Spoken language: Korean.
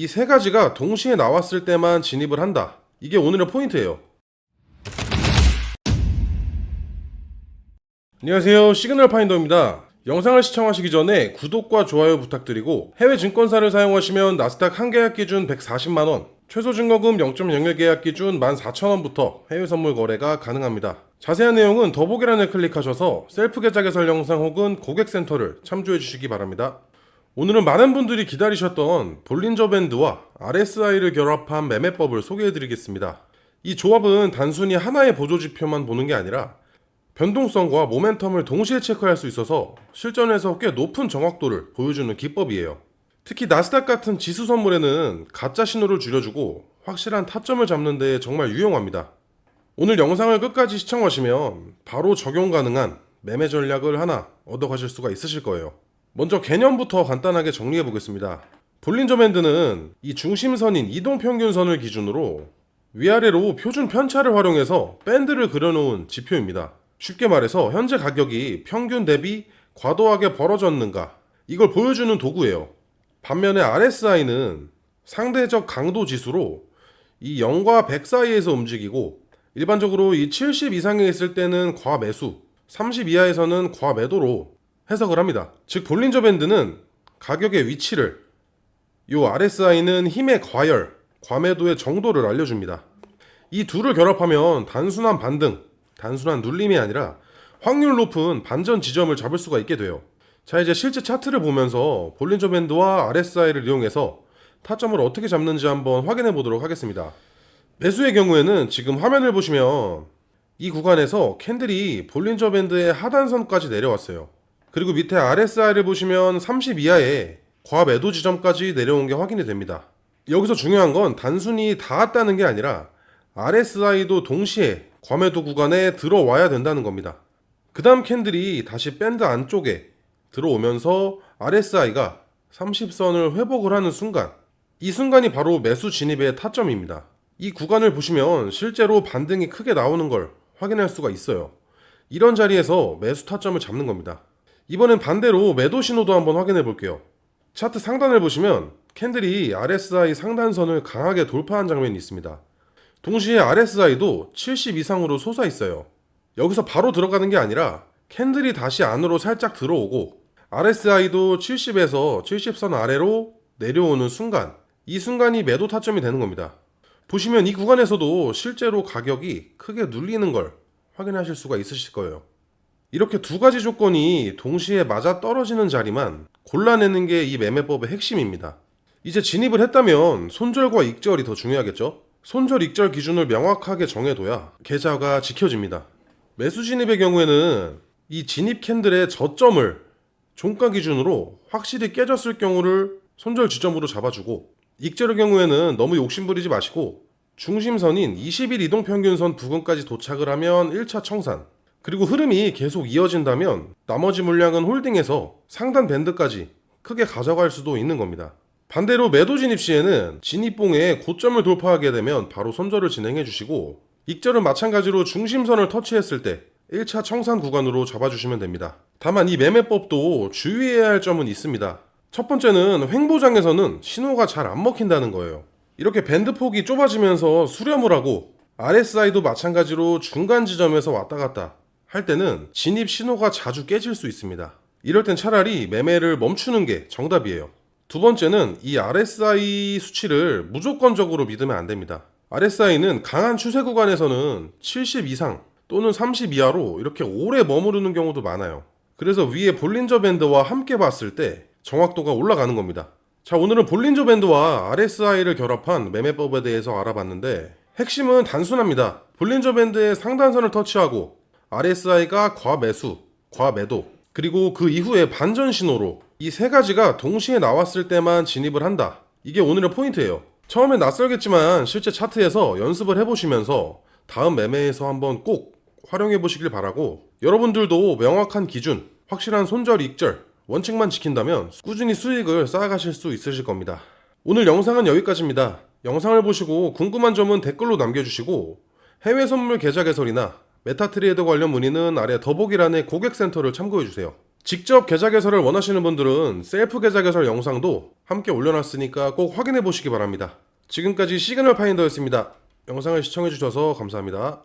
이 세 가지가 동시에 나왔을 때만 진입을 한다. 이게 오늘의 포인트예요. 안녕하세요. 시그널 파인더입니다. 영상을 시청하시기 전에 구독과 좋아요 부탁드리고 해외 증권사를 사용하시면 나스닥 한 계약 기준 140만 원, 최소 증거금 0.01 계약 기준 14,000원부터 해외 선물 거래가 가능합니다. 자세한 내용은 더보기란을 클릭하셔서 셀프 계좌 개설 영상 혹은 고객센터를 참조해 주시기 바랍니다. 오늘은 많은 분들이 기다리셨던 볼린저 밴드와 RSI를 결합한 매매법을 소개해 드리겠습니다. 이 조합은 단순히 하나의 보조 지표만 보는 게 아니라 변동성과 모멘텀을 동시에 체크할 수 있어서 실전에서 꽤 높은 정확도를 보여주는 기법이에요. 특히 나스닥 같은 지수 선물에는 가짜 신호를 줄여주고 확실한 타점을 잡는 데 정말 유용합니다. 오늘 영상을 끝까지 시청하시면 바로 적용 가능한 매매 전략을 하나 얻어가실 수가 있으실 거예요. 먼저 개념부터 간단하게 정리해 보겠습니다. 볼린저 밴드는 이 중심선인 이동 평균선을 기준으로 위아래로 표준 편차를 활용해서 밴드를 그려놓은 지표입니다. 쉽게 말해서 현재 가격이 평균 대비 과도하게 벌어졌는가 이걸 보여주는 도구예요. 반면에 RSI는 상대적 강도 지수로 이 0과 100 사이에서 움직이고 일반적으로 이 70 이상에 있을 때는 과매수, 30 이하에서는 과매도로 해석을 합니다. 즉 볼린저 밴드는 가격의 위치를 요 RSI는 힘의 과열, 과매도의 정도를 알려줍니다. 이 둘을 결합하면 단순한 반등, 단순한 눌림이 아니라 확률 높은 반전 지점을 잡을 수가 있게 돼요. 자 이제 실제 차트를 보면서 볼린저 밴드와 RSI를 이용해서 타점을 어떻게 잡는지 한번 확인해 보도록 하겠습니다. 매수의 경우에는 지금 화면을 보시면 이 구간에서 캔들이 볼린저 밴드의 하단선까지 내려왔어요. 그리고 밑에 RSI를 보시면 30 이하의 과매도 지점까지 내려온 게 확인이 됩니다. 여기서 중요한 건 단순히 닿았다는 게 아니라 RSI도 동시에 과매도 구간에 들어와야 된다는 겁니다. 그 다음 캔들이 다시 밴드 안쪽에 들어오면서 RSI가 30선을 회복을 하는 순간 이 순간이 바로 매수 진입의 타점입니다. 이 구간을 보시면 실제로 반등이 크게 나오는 걸 확인할 수가 있어요. 이런 자리에서 매수 타점을 잡는 겁니다. 이번엔 반대로 매도 신호도 한번 확인해 볼게요. 차트 상단을 보시면 캔들이 RSI 상단선을 강하게 돌파한 장면이 있습니다. 동시에 RSI도 70 이상으로 솟아 있어요. 여기서 바로 들어가는 게 아니라 캔들이 다시 안으로 살짝 들어오고 RSI도 70에서 70선 아래로 내려오는 순간 이 순간이 매도 타점이 되는 겁니다. 보시면 이 구간에서도 실제로 가격이 크게 눌리는 걸 확인하실 수가 있으실 거예요. 이렇게 두 가지 조건이 동시에 맞아 떨어지는 자리만 골라내는 게 이 매매법의 핵심입니다. 이제 진입을 했다면 손절과 익절이 더 중요하겠죠? 손절 익절 기준을 명확하게 정해둬야 계좌가 지켜집니다. 매수 진입의 경우에는 이 진입 캔들의 저점을 종가 기준으로 확실히 깨졌을 경우를 손절 지점으로 잡아주고 익절의 경우에는 너무 욕심부리지 마시고 중심선인 20일 이동평균선 부근까지 도착을 하면 1차 청산 그리고 흐름이 계속 이어진다면 나머지 물량은 홀딩해서 상단 밴드까지 크게 가져갈 수도 있는 겁니다. 반대로 매도 진입 시에는 진입봉에 고점을 돌파하게 되면 바로 손절을 진행해 주시고 익절은 마찬가지로 중심선을 터치했을 때 1차 청산 구간으로 잡아주시면 됩니다. 다만 이 매매법도 주의해야 할 점은 있습니다. 첫 번째는 횡보장에서는 신호가 잘 안 먹힌다는 거예요. 이렇게 밴드 폭이 좁아지면서 수렴을 하고 RSI도 마찬가지로 중간 지점에서 왔다 갔다 할 때는 진입 신호가 자주 깨질 수 있습니다. 이럴 땐 차라리 매매를 멈추는 게 정답이에요. 두 번째는 이 RSI 수치를 무조건적으로 믿으면 안 됩니다. RSI는 강한 추세 구간에서는 70 이상 또는 30 이하로 이렇게 오래 머무르는 경우도 많아요. 그래서 위에 볼린저 밴드와 함께 봤을 때 정확도가 올라가는 겁니다. 자, 오늘은 볼린저 밴드와 RSI를 결합한 매매법에 대해서 알아봤는데 핵심은 단순합니다. 볼린저 밴드의 상단선을 터치하고 RSI가 과매수, 과매도, 그리고 그 이후에 반전 신호로 이 세 가지가 동시에 나왔을 때만 진입을 한다. 이게 오늘의 포인트예요. 처음엔 낯설겠지만 실제 차트에서 연습을 해보시면서 다음 매매에서 한번 꼭 활용해 보시길 바라고 여러분들도 명확한 기준, 확실한 손절 익절, 원칙만 지킨다면 꾸준히 수익을 쌓아가실 수 있으실 겁니다. 오늘 영상은 여기까지입니다. 영상을 보시고 궁금한 점은 댓글로 남겨주시고 해외 선물 계좌 개설이나 메타트레이더 관련 문의는 아래 더보기란의 고객센터를 참고해주세요. 직접 계좌 개설을 원하시는 분들은 셀프 계좌 개설 영상도 함께 올려놨으니까 꼭 확인해 보시기 바랍니다. 지금까지 시그널 파인더였습니다. 영상을 시청해 주셔서 감사합니다.